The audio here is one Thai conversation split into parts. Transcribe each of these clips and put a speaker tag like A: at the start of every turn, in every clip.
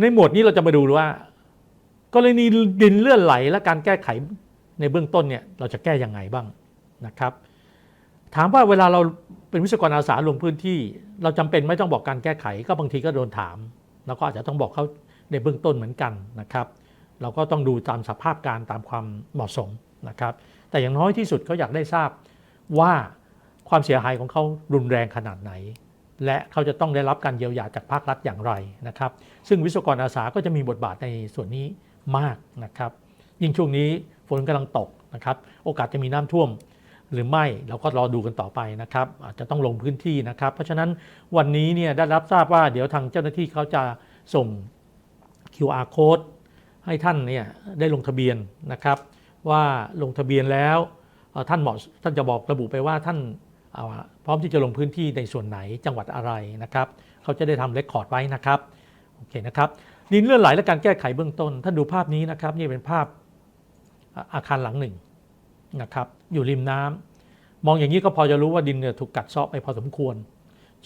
A: ในหมวดนี้เราจะมาดูว่า กรณีดินเลื่อนไหลและการแก้ไขในเบื้องต้นเนี่ยเราจะแก้ยังไงบ้างนะครับ ถามว่าเวลาเราเป็นวิศวกรอาสาลงพื้นที่ เราจำเป็นไม่ต้องบอกการแก้ไข ก็บางทีก็โดนถามเราก็อาจจะต้องบอกเขาในเบื้องต้นเหมือนกันนะครับ เราก็ต้องดูตามสภาพการตามความเหมาะสมนะครับ แต่อย่างน้อยที่สุดเขาอยากได้ทราบว่าความเสียหายของเขารุนแรงขนาดไหน และเขาจะต้องได้รับการเยียวยาจากภาครัฐอย่างไรนะครับ ซึ่งวิศวกรอาสาก็จะมีบทบาทในส่วนนี้มากนะครับ ยิ่งช่วงนี้ฝนกำลังตกนะครับ โอกาสจะมีน้ำท่วมหรือไม่เราก็รอดูกันต่อไปนะครับ อาจจะต้องลงพื้นที่นะครับ เพราะฉะนั้นวันนี้เนี่ยได้รับทราบว่าเดี๋ยวทางเจ้าหน้าที่เขาจะส่ง QR code ให้ท่านเนี่ยได้ลงทะเบียนนะครับ ว่าลงทะเบียนแล้วท่านเหมาะท่านจะบอกระบุไปว่าท่าน เอ่อพร้อมที่จะลงพื้นที่ในส่วนไหนจังหวัดอะไรนะครับเขาจะได้ทำเรคคอร์ดไว้นะครับโอเคนะครับดินเลื่อนไหลและการแก้ไขเบื้องต้นท่านดูภาพนี้นะครับนี่เป็นภาพอาคารหลังหนึ่งนะครับอยู่ริมน้ำมองอย่างนี้ก็พอจะรู้ว่าดินเนี่ยถูกกัดเซาะไปพอสมควร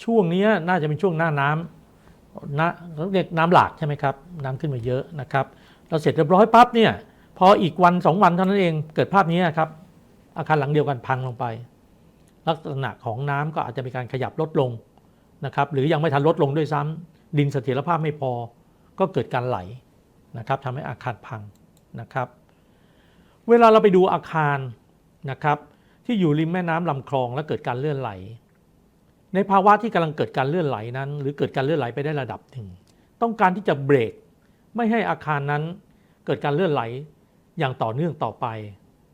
A: ช่วงนี้น่าจะเป็นช่วงหน้าน้ำน้ำเรียกน้ำหลากใช่ไหมครับน้ำขึ้นมาเยอะนะครับเราเสร็จเรียบร้อยปั๊บเนี่ยพออีกวันสองวันเท่านั้นเองเกิดภาพนี้ครับอาคารหลังเดียวกันพังลงไป ลักษณะของน้ำก็อาจจะมีการขยับลดลงนะครับหรือยังไม่ทันลดลงด้วยซ้ำดินเสถียรภาพไม่พอก็เกิดการไหลนะครับทำให้อาคารพังนะครับ เวลาเราไปดูอาคารนะครับที่อยู่ริมแม่น้ำลำคลองและเกิดการเลื่อนไหล ในภาวะที่กำลังเกิดการเลื่อนไหลนั้น หรือเกิดการเลื่อนไหลไปได้ระดับหนึ่งต้องการที่จะเบรกไม่ให้อาคารนั้นเกิดการเลื่อนไหลอย่างต่อเนื่องต่อไป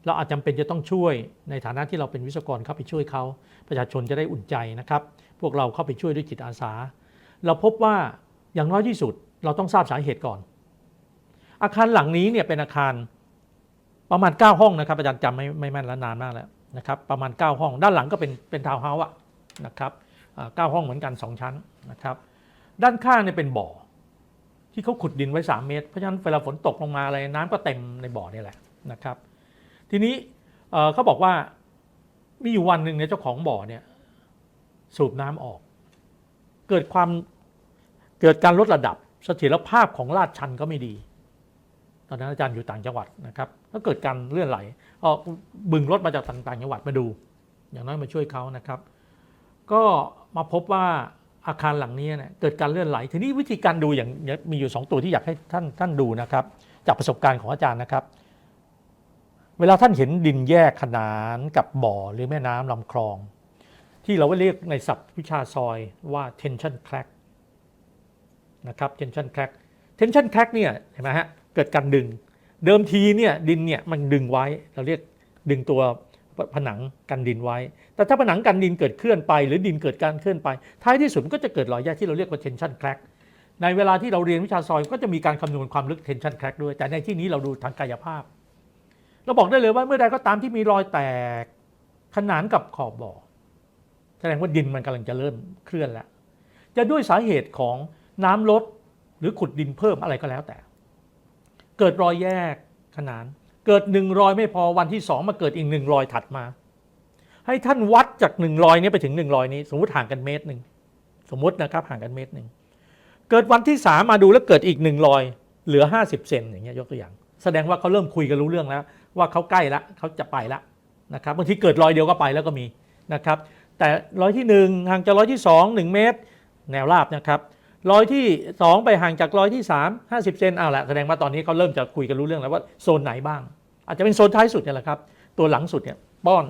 A: เราอาจจำเป็นจะต้องช่วยในฐานะที่เราเป็นวิศวกรเข้าไปช่วยเขาประชาชนจะได้อุ่นใจนะครับ พวกเราเข้าไปช่วยด้วยจิตอาสา เราพบว่าอย่างน้อยที่สุดเราต้องทราบสาเหตุก่อน อาคารหลังนี้เนี่ยเป็นอาคารประมาณ 9 ห้องนะครับอาจารย์จำไม่ไม่แม่นแล้วนานมากแล้วนะครับประมาณ 9 ห้อง ด้านหลังก็เป็นเป็นทาวน์เฮาส์อะนะครับเก้าห้องเหมือนกัน 2 ชั้นนะครับด้านข้างเนี่ยเป็นบ่อ ที่เขาขุดดินไว้ 3 เมตร เพราะฉะนั้นเวลาฝนตกลงมาอะไรน้ำก็เต็มในบ่อนี่แหละนะครับ ทีนี้เขาบอกว่ามีอยู่วันหนึ่งเนี่ยเจ้าของบ่อเนี่ย สูบน้ำออก เกิดความเกิดการลดระดับเสถียรภาพของลาดชันก็ไม่ดี ตอนนั้นอาจารย์อยู่ต่างจังหวัดนะครับก็เกิดการเลื่อนไหลออกบึงรถมาจากต่างจังหวัดมาดู อย่างน้อยมาช่วยเขานะครับ ก็มาพบว่าอาคารหลังนี้เนี่ยเกิดการเลื่อนไหล ทีนี้วิธีการดูอย่างมีอยู่ 2 ตัวที่อยากให้ท่านท่านดูนะครับ จากประสบการณ์ของอาจารย์นะครับ เวลาท่านเห็นดินแยกขนานกับบ่อหรือแม่น้ำลำคลอง ที่เราเรียกในศัพท์วิชาซอยว่า tension crack นะครับ tension crack tension crack เนี่ยเห็นไหมฮะเกิดการดึง เดิมทีเนี่ยดินเนี่ยมันดึงไว้ เราเรียกดึงตัวผนังกันดินไว้ แต่ถ้าผนังกันดินเกิดเคลื่อนไป หรือดินเกิดการเคลื่อนไป ท้ายที่สุดมันก็จะเกิดรอยแยกที่เราเรียกว่า tension crack ในเวลาที่เราเรียนวิชาซอยก็จะมีการคำนวณความลึก tension crack ด้วย แต่ในที่นี้เราดูทางกายภาพ เราบอกได้เลยว่าเมื่อใดก็ตามที่มีรอยแตก ขนานกับขอบบ่อแสดงว่าดินมันกำลังจะเริ่มเคลื่อนแล้ว จะด้วยสาเหตุของน้ำลดหรือขุดดินเพิ่มอะไรก็แล้วแต่ เกิดรอยแยกขนาน เกิดหนึ่งรอยไม่พอวันที่สองมาเกิดอีกหนึ่งรอยถัดมา ให้ท่านวัดจากหนึ่งรอยนี้ไปถึงหนึ่งรอยนี้ สมมติห่างกันเมตรหนึ่งสมมตินะครับห่างกันเมตรหนึ่งเกิดวันที่สามมาดูแล้วเกิดอีกหนึ่งรอยเหลือ 50 เซนอย่างเงี้ยยกตัวอย่าง แสดงว่าเขาเริ่มคุยกันรู้เรื่องแล้ว ว่าเขาใกล้ละเขาจะไปละนะครับบางทีเกิดรอยเดียวก็ไปแล้วก็มีนะครับ แต่รอยที่หนึ่งห่างจากรอยที่สองหนึ่งเมตร แนวราบนะครับรอยที่สองไปห่างจากรอยที่สามห้าสิบเซนเอาละแสดงว่าตอนนี้เขาเริ่มจะคุยกันรู้เรื่องแล้วว่าโซนไหนบ้าง อาจจะเป็นโซนท้ายสุดเนี่ยแหละครับ ตัวหลังสุดเนี่ยป้อน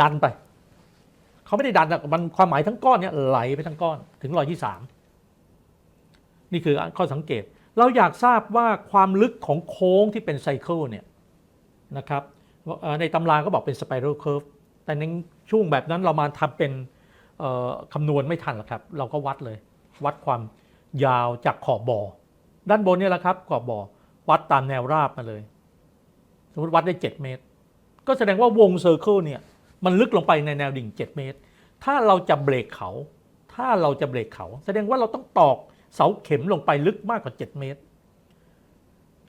A: ดันไปเขาไม่ได้ดันนะมันความหมายทั้งก้อนเนี่ยไหลไปทั้งก้อนถึงรอยที่สามนี่คือข้อสังเกต เราอยากทราบว่าความลึกของโค้งที่เป็นไซเคิลเนี่ย นะครับในตำราก็บอกเป็นสไปรัลเค r ร์ฟแต่ในช่วงแบบนั้นเรามาทำเป็นคำนวณไม่ทันหรอกครับ เราก็วัดเลย วัดความยาวจากขอบบ่อด้านบนนี่แหละครับ ขอบบ่อวัดตามแนวราบมาเลย สมมติวัดได้ 7 เมตร ก็แสดงว่าวงเซอร์เคิลเนี่ยมันลึกลงไปในแนวดิ่ง 7 เมตร ถ้าเราจะเบรกเขา ถ้าเราจะเบรกเขา แสดงว่าเราต้องตอกเสาเข็มลงไปลึกมากกว่า 7 เมตร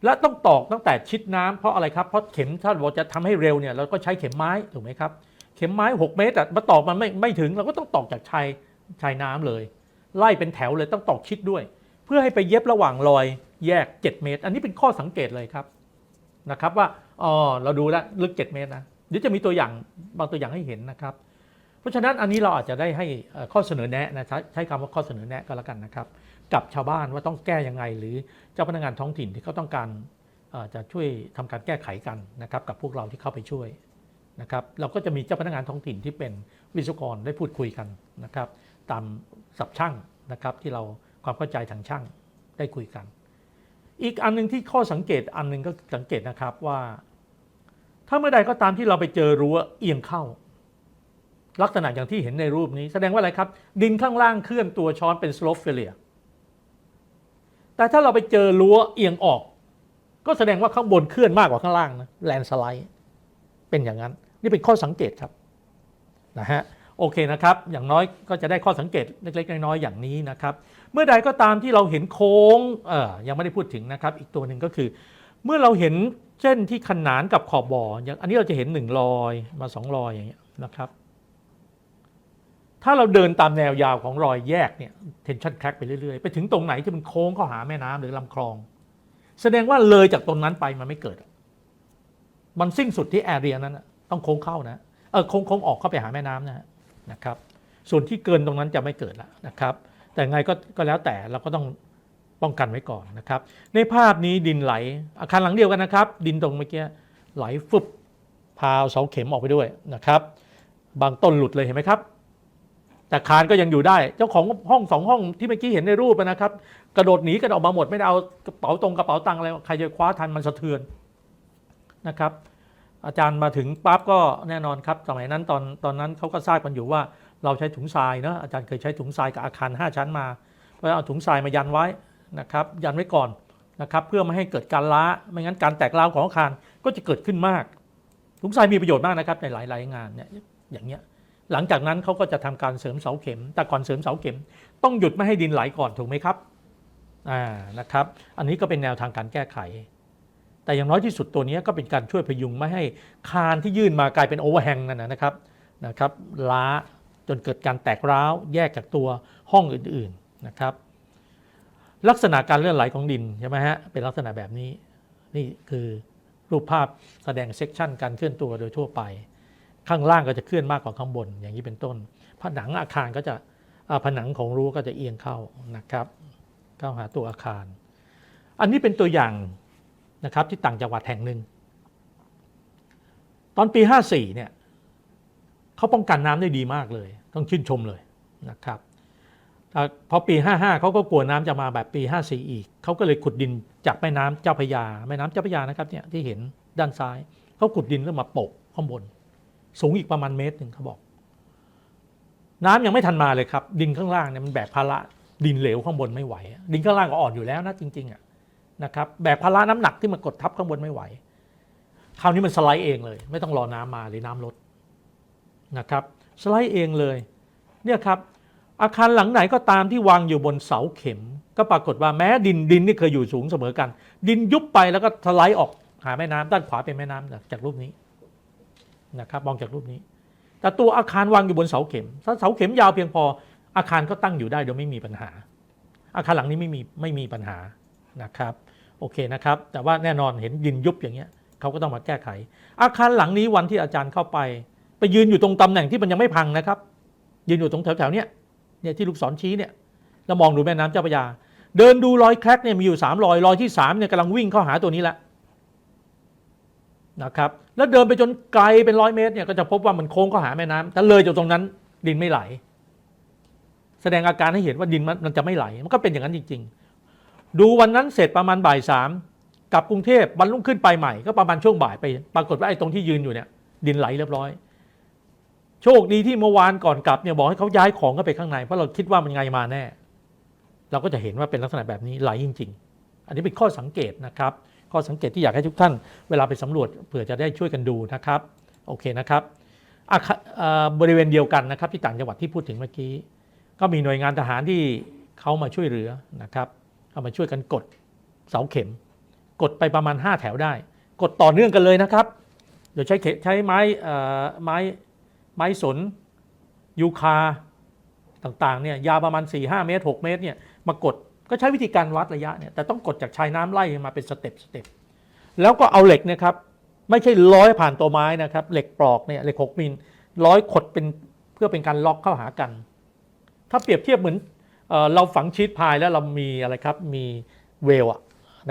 A: และต้องตอกตั้งแต่ชิดน้ำเพราะอะไรครับเพราะเข็มถ้าเราจะทำให้เร็วเนี่ยเราก็ใช้เข็มไม้ถูกไหมครับเข็มไม้ 6 เมตรแต่มาตอกมันไม่ไม่ถึงเราก็ต้องตอกจากชายชายน้ำเลย ไล่เป็นแถวเลยต้องตอกชิดด้วย เพื่อให้ไปเย็บระหว่างรอยแยก 7 เมตร อันนี้เป็นข้อสังเกตเลยครับนะครับว่าอ๋อเราดูแล้วลึก 7 เมตรนะเดี๋ยวจะมีตัวอย่างบางตัวอย่างให้เห็นนะครับ เพราะฉะนั้นอันนี้เราอาจจะได้ให้ข้อเสนอแนะนะใช้คำว่าข้อเสนอแนะก็แล้วกันนะครับ กับชาวบ้านว่าต้องแก้ยังไง หรือเจ้าพนักงานท้องถิ่นที่เขาต้องการจะช่วยทำการแก้ไขกันนะครับกับพวกเราที่เข้าไปช่วยนะครับเราก็จะมีเจ้าพนักงานท้องถิ่นที่เป็นวิศวกรได้พูดคุยกันนะครับ ตามสับช่างนะครับที่เราความเข้าใจทางช่างได้คุยกัน อีกอันหนึงที่ข้อสังเกตอันหนึงก็สังเกตนะครับว่า ถ้าเมื่อใดก็ตามที่เราไปเจอรั้วเอียงเข้า ลักษณะอย่างที่เห็นในรูปนี้ แสดงว่าอะไรครับ ดินข้างล่างเคลื่อนตัวช้อนเป็น slope failure แต่ถ้าเราไปเจอรั้วเอียงออก ก็แสดงว่าข้างบนเคลื่อนมากกว่าข้างล่างนะแลนสไลด์เป็นอย่างนั้น นี่เป็นข้อสังเกตครับนะฮะโอเคนะครับ อย่างน้อยก็จะได้ข้อสังเกตเล็ก ๆ น้อยๆอย่างนี้นะครับ เมื่อใดก็ตามที่เราเห็นโค้งเออยังไม่ได้พูดถึงนะครับ อีกตัวหนึ่งก็คือ เมื่อเราเห็นเส้นที่ขนานกับขอบบ่ออย่างอันนี้เราจะเห็นหนึ่งรอยมาสองรอยอย่างเงี้ยนะครับ ถ้าเราเดินตามแนวยาวของรอยแยกเนี่ย tension crack ไปเรื่อยๆ ไปถึงตรงไหนที่มันโค้งเข้าหาแม่น้ำหรือลำคลอง แสดงว่าเลยจากตรงนั้นไปมันไม่เกิด มันสิ้นสุดที่แอเรียนั้นต้องโค้งเข้านะเออโค้งโค้งออกเข้าไปหาแม่น้ำนะฮะนะครับ ส่วนที่เกินตรงนั้นจะไม่เกิดละนะครับ แต่ไงก็ก็แล้วแต่เราก็ต้องป้องกันไว้ก่อนนะครับ ในภาพนี้ดินไหลอาคารหลังเดียวกันนะครับ ดินตรงเมื่อกี้ไหลฟึบพาเสาเข็มออกไปด้วยนะครับ บางต้นหลุดเลยเห็นไหมครับ แต่คานก็ยังอยู่ได้ เจ้าของห้องสองห้องที่เมื่อกี้เห็นในรูปนะครับ กระโดดหนีกันออกมาหมดไม่ได้เอากระเป๋าตรงกระเป๋าตังอะไรใครจะคว้าทันมันสะเทือนนะครับ อาจารย์มาถึงปั๊บก็แน่นอนครับสมัยนั้นตอนตอนนั้นเขาก็ทราบกันอยู่ว่า เราใช้ถุงทรายเนอะอาจารย์เคยใช้ถุงทรายกับอาคาร 5 ชั้นมาเพราะเอาถุงทรายมายันไว้นะครับ ยันไว้ก่อนนะครับเพื่อไม่ให้เกิดการล้าไม่งั้นการแตกร้าวของอาคารก็จะเกิดขึ้นมากถุงทรายมีประโยชน์มากนะครับในหลายๆงานเนี่ยอย่างเงี้ย หลังจากนั้นเขาก็จะทำการเสริมเสาเข็ม แต่ก่อนเสริมเสาเข็ม ต้องหยุดไม่ให้ดินไหลก่อนถูกไหมครับอ่านะครับ อันนี้ก็เป็นแนวทางการแก้ไข แต่อย่างน้อยที่สุดตัวนี้ก็เป็นการช่วยพยุงไม่ให้คานที่ยื่นมากลายเป็นโอเวอร์แฮงนั่นนะนะครับนะครับล้าจนเกิดการแตกร้าวแยกจากตัวห้องอื่นๆนะครับลักษณะการเลื่อนไหลของดินใช่ไหมฮะเป็นลักษณะแบบนี้ นี่คือรูปภาพแสดงเซกชันการเคลื่อนตัวโดยทั่วไป ข้างล่างก็จะเคลื่อนมากกว่าข้างบนอย่างนี้เป็นต้น ผนังอาคารก็จะผนังของรั้วก็จะเอียงเข้านะครับเข้าหาตัวอาคาร อันนี้เป็นตัวอย่างนะครับที่ต่างจังหวัดแห่งหนึ่ง ตอนปี 54เนี่ยเขาป้องกันน้ำได้ดีมากเลย ต้องชื่นชมเลยนะครับพอปี 55 เขาก็กลัวน้ำจะมาแบบปี 54 อีก เขาก็เลยขุดดินจากแม่น้ำเจ้าพยา แม่น้ำเจ้าพยานะครับเนี่ยที่เห็นด้านซ้าย เขาขุดดินแล้วมาโปะข้างบน สูงอีกประมาณเมตรหนึ่งเขาบอก น้ำยังไม่ทันมาเลยครับ ดินข้างล่างเนี่ยมันแบกภาระดินเหลวข้างบนไม่ไหว ดินข้างล่างก็อ่อนอยู่แล้วนะจริงๆอะนะครับแบกภาระน้ำหนักที่มันกดทับข้างบนไม่ไหว คราวนี้มันสไลด์เองเลย ไม่ต้องรอน้ำมาหรือน้ำลดนะครับสไลด์เองเลยเนี่ยครับอาคารหลังไหนก็ตามที่วางอยู่บนเสาเข็ม ก็ปรากฏว่าแม้ดินดินนี่เคยอยู่สูงเสมอกัน ดินยุบไปแล้วก็สไลด์ออกหาแม่น้ำด้านขวาเป็นแม่น้ำจากรูปนี้ นะครับมองจากรูปนี้ แต่ตัวอาคารวางอยู่บนเสาเข็ม ถ้าเสาเข็มยาวเพียงพออาคารก็ตั้งอยู่ได้โดยไม่มีปัญหา อาคารหลังนี้ไม่มีไม่มีปัญหานะครับโอเคนะครับ แต่ว่าแน่นอนเห็นดินยุบอย่างเงี้ยเขาก็ต้องมาแก้ไข อาคารหลังนี้วันที่อาจารย์เข้าไป ไปยืนอยู่ตรงตำแหน่งที่มันยังไม่พังนะครับ ยืนอยู่ตรงแถวๆเนี้ยเนี่ยที่ลูกศรชี้เนี่ยแล้วมองดูแม่น้ำเจ้าพระยา เดินดูรอยแครกเนี่ยมีอยู่สามรอยรอยที่สามเนี่ยกำลังวิ่งเข้าหาตัวนี้แหละนะครับแล้วเดินไปจนไกลเป็นร้อยเมตรเนี่ยก็จะพบว่ามันโค้งเข้าหาแม่น้ำแต่เลยจากตรงนั้นดินไม่ไหล แสดงอาการให้เห็นว่าดินมันมันจะไม่ไหล มันก็เป็นอย่างนั้นจริง ๆ ดูวันนั้นเสร็จประมาณบ่ายสามกลับกรุงเทพวันรุ่งขึ้นไปใหม่ก็ประมาณช่วงบ่ายไป ปรากฏว่าไอ้ตรงที่ยืนอยู่เนี่ย ดินไหลเรียบร้อย โชคดีที่เมื่อวานก่อนกลับเนี่ยบอกให้เขาย้ายของเข้าไปข้างในเพราะเราคิดว่ามันไงมาแน่ เราก็จะเห็นว่าเป็นลักษณะแบบนี้ไหลจริง ๆ อันนี้เป็นข้อสังเกตนะครับ ข้อสังเกตที่อยากให้ทุกท่านเวลาไปสำรวจเผื่อจะได้ช่วยกันดูนะครับโอเคนะครับบริเวณเดียวกันนะครับที่ต่างจังหวัดที่พูดถึงเมื่อกี้ ก็มีหน่วยงานทหารที่เขามาช่วยเหลือนะครับเอามาช่วยกันกดเสาเข็ม กดไปประมาณ 5 แถวได้ กดต่อเนื่องกันเลยนะครับเดี๋ยวใช้เขใช้ไม้ไม้ไม้สนยูคาต่างๆเนี่ยยาวประมาณ 4-5 เมตร 6 เมตรเนี่ยมากด ก็ใช้วิธีการวัดระยะเนี่ยแต่ต้องกดจากชายน้ำไล่มาเป็นสเต็ปสเต็ปแล้วก็เอาเหล็กนะครับไม่ใช่ร้อยผ่านตัวไม้นะครับ เหล็กปลอกเนี่ยเหล็กหกมิลร้อยขดเป็นเพื่อเป็นการล็อกเข้าหากัน ถ้าเปรียบเทียบเหมือนเอเราฝังชีทพายแล้วเรามีอะไรครับมีเวลอะ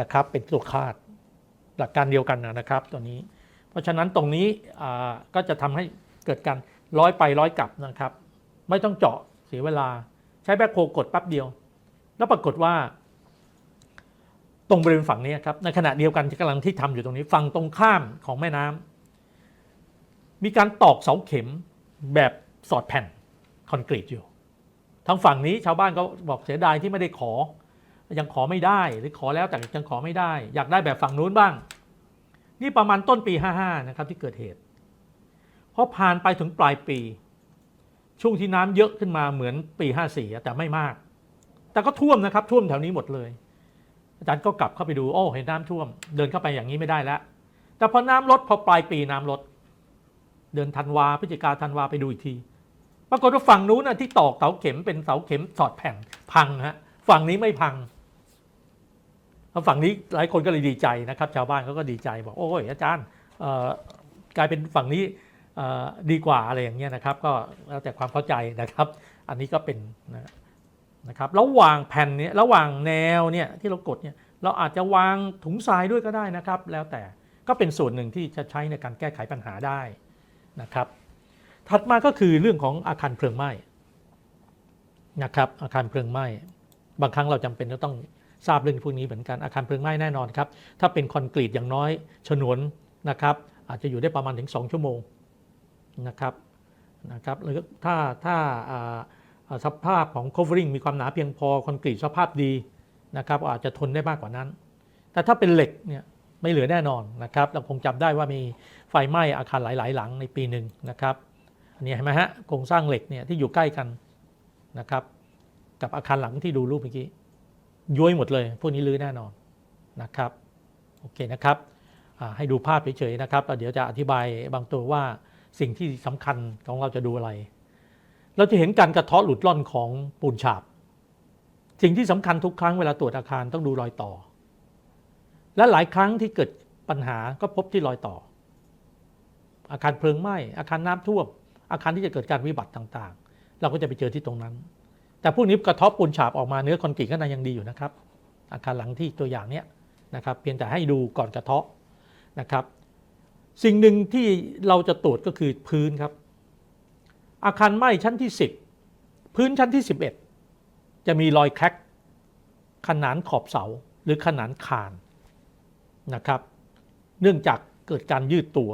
A: นะครับเป็นตัวคาดหลักการเดียวกันนะครับตัวนี้ เพราะฉะนั้นตรงนี้ก็จะทำให้เกิดการร้อยไปร้อยกลับนะครับ ไม่ต้องเจาะเสียเวลาใช้แบคโฮกดแป๊บเดียว แล้วปรากฏว่า ตรงบริเวณฝั่งนี้ครับในขณะเดียวกันที่กำลังที่ทำอยู่ตรงนี้ฝั่งตรงข้ามของแม่น้ำมีการตอกเสาเข็มแบบสอดแผ่นคอนกรีตอยู่ทางฝั่งนี้ชาวบ้านก็บอกเสียดายที่ไม่ได้ขอ ยังขอไม่ได้หรือขอแล้วแต่ยังขอไม่ได้ อยากได้แบบฝั่งนู้นบ้าง นี่ประมาณต้นปี 55 นะครับที่เกิดเหตุพอผ่านไปถึงปลายปี ช่วงที่น้ำเยอะขึ้นมาเหมือนปี 54 แต่ไม่มาก แต่ก็ท่วมนะครับท่วมแถวนี้หมดเลย อาจารย์ก็กลับเข้าไปดูโอ้เห็นน้ำท่วม เดินเข้าไปอย่างนี้ไม่ได้แล้วแต่พอน้ำลดพอปลายปีน้ำลด เดือนธันวาพฤศจิกาธันวาไปดูอีกที ปรากฏว่าฝั่งนู้นนะที่ตอกเสาเข็มเป็นเสาเข็มสอดแผ่นพังฮะฝั่งนี้ไม่พังแล้วฝั่งนี้หลายคนก็เลยดีใจนะครับ ชาวบ้านเขาก็ดีใจบอกโอ้ยอาจารย์กลายเป็นฝั่งนี้ดีกว่าอะไรอย่างเงี้ยนะครับ ก็แล้วแต่ความเข้าใจนะครับ อันนี้ก็เป็นนะ นะครับระหว่างแผ่นเนี้ระหว่างแนวเนี่ยที่เรากดเนี่ยเราอาจจะวางถุงทรายด้วยก็ได้นะครับ แล้วแต่ก็เป็นส่วนหนึ่งที่จะใช้ในการแก้ไขปัญหาได้นะครับ ถัดมาก็คือเรื่องของอาคารเพลิงไหม้นะครับอาคารเพลิงไหม้บางครั้งเราจำเป็นจะต้องทราบเรื่องพวกนี้เหมือนกันอาคารเพลิงไหม้แน่นอนครับถ้าเป็นคอนกรีตอย่างน้อยฉนวนนะครับ อาจจะอยู่ได้ประมาณถึง 2 ชั่วโมงนะครับนะครับหรือถ้าถ้าอ่าอ่า สภาพของ covering มีความหนาเพียงพอคอนกรีตสภาพดีนะครับอาจจะทนได้มากกว่านั้น แต่ถ้าเป็นเหล็กเนี่ยไม่เหลือแน่นอนนะครับเราคงจำได้ว่ามีไฟไหม้อาคารหลาย ๆ หลังในปีหนึ่งนะครับอันนี้เห็นไหมฮะโครงสร้างเหล็กเนี่ยที่อยู่ใกล้กันนะครับกับอาคารหลังที่ดูรูปเมื่อกี้ย้วยหมดเลย พวกนี้ลื้อแน่นอนนะครับโอเคนะครับให้ดูภาพเฉยๆนะครับแล้วเดี๋ยวจะอธิบายบางตัวว่าสิ่งที่สำคัญของเราจะดูอะไร เราจะเห็นการกระเทาะหลุดล่อนของปูนฉาบ สิ่งที่สำคัญทุกครั้งเวลาตรวจอาคารต้องดูรอยต่อ และหลายครั้งที่เกิดปัญหาก็พบที่รอยต่อ อาคารเพลิงไหม้อาคารน้ำท่วม อาคารที่จะเกิดการวิบัติต่างๆ เราก็จะไปเจอที่ตรงนั้น แต่พวกนี้กระเทาะปูนฉาบออกมาเนื้อคอนกรีตก็ยังดีอยู่นะครับ อาคารหลังที่ตัวอย่างเนี้ยนะครับเพียงแต่ให้ดูก่อนกระเทาะนะครับ สิ่งหนึ่งที่เราจะตรวจก็คือพื้นครับ อาคารไหม้ชั้นที่ 10 พื้นชั้นที่ 11 จะมีรอยแคร็กขนานขอบเสาหรือขนานคานนะครับ เนื่องจากเกิดการยืดตัว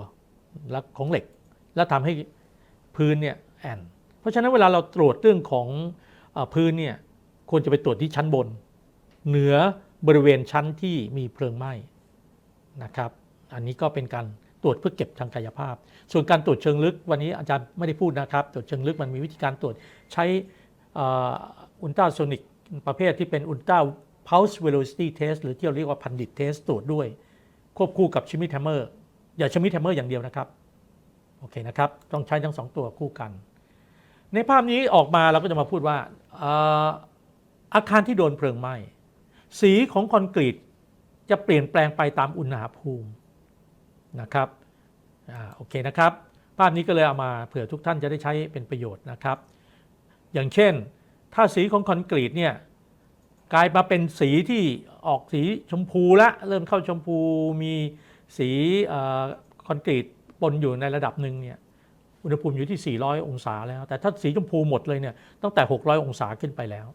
A: และของเหล็ก และทำให้พื้นเนี่ยแอนเพราะฉะนั้นเวลาเราตรวจเรื่องของอพื้นเนี่ยควรจะไปตรวจที่ชั้นบน เหนือบริเวณชั้นที่มีเพลิงไหม้นะครับ อันนี้ก็เป็นการ รวจเพื่อเก็บทางกายภาพ ส่วนการตรวจเชิงลึกวันนี้อาจารย์ไม่ได้พูดนะครับ ตรวจเชิงลึกมันมีวิธีการตรวจใช้อุลตราโซนิกประเภทที่เป็นอุลตรา pulse velocity test หรือที่เราเรียกว่าพันดิตเทสตรวจด้วย ควบคู่กับชิมิทแฮมเมอร์อย่าชิมิทแฮมเมอร์อย่างเดียวนะครับโอเคนะครับ ต้องใช้ทั้งสองตัวคู่กัน ในภาพนี้ออกมาเราก็จะมาพูดว่าอาคารที่โดนเพลิงไหม้สีของคอนกรีตจะเปลี่ยนแปลงไปตามอุณหภูมิ นะครับอโอเคนะครับ ภาพนี้ก็เลยเอามาเผื่อทุกท่านจะได้ใช้เป็นประโยชน์นะครับ อย่างเช่น ถ้าสีของคอนกรีตเนี่ยกลายมาเป็นสีที่ออกสีชมพูละเริ่มเข้าชมพูมีสีคอนกรีตปนอยู่ในระดับหนึ่งเนี่ยอุณหภูมิอยู่ที่ 400 องศาแล้ว แต่ถ้าสีชมพูหมดเลยเนี่ยตั้งแต่ 600 องศาขึ้นไปแล้ว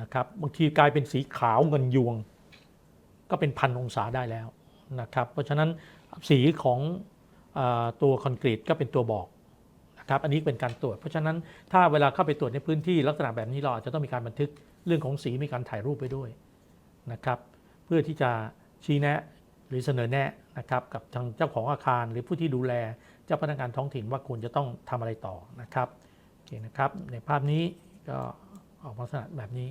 A: นะครับบางทีกลายเป็นสีขาวเงินยวง ก็เป็นพันองศาได้แล้ว นะครับเพราะฉะนั้นสีของอตัวคอนกรีตก็เป็นตัวบอกนะครับอันนี้เป็นการตรวจ เพราะฉะนั้นถ้าเวลาเข้าไปตรวจในพื้นที่ลักษณะแบบนี้เราอาจจะต้องมีการบันทึกเรื่องของสีมีการถ่ายรูปไปด้วยนะครับเพื่อที่จะชี้แนะหรือเสนอแนะนะครับกับทางเจ้าของอาคาร หรือผู้ที่ดูแลเจ้าพนักงานท้องถิ่นว่าควรจะต้องทำอะไรต่อนะครับโอเคนะครับในภาพนี้ก็ออกมาลักษณะแบบนี้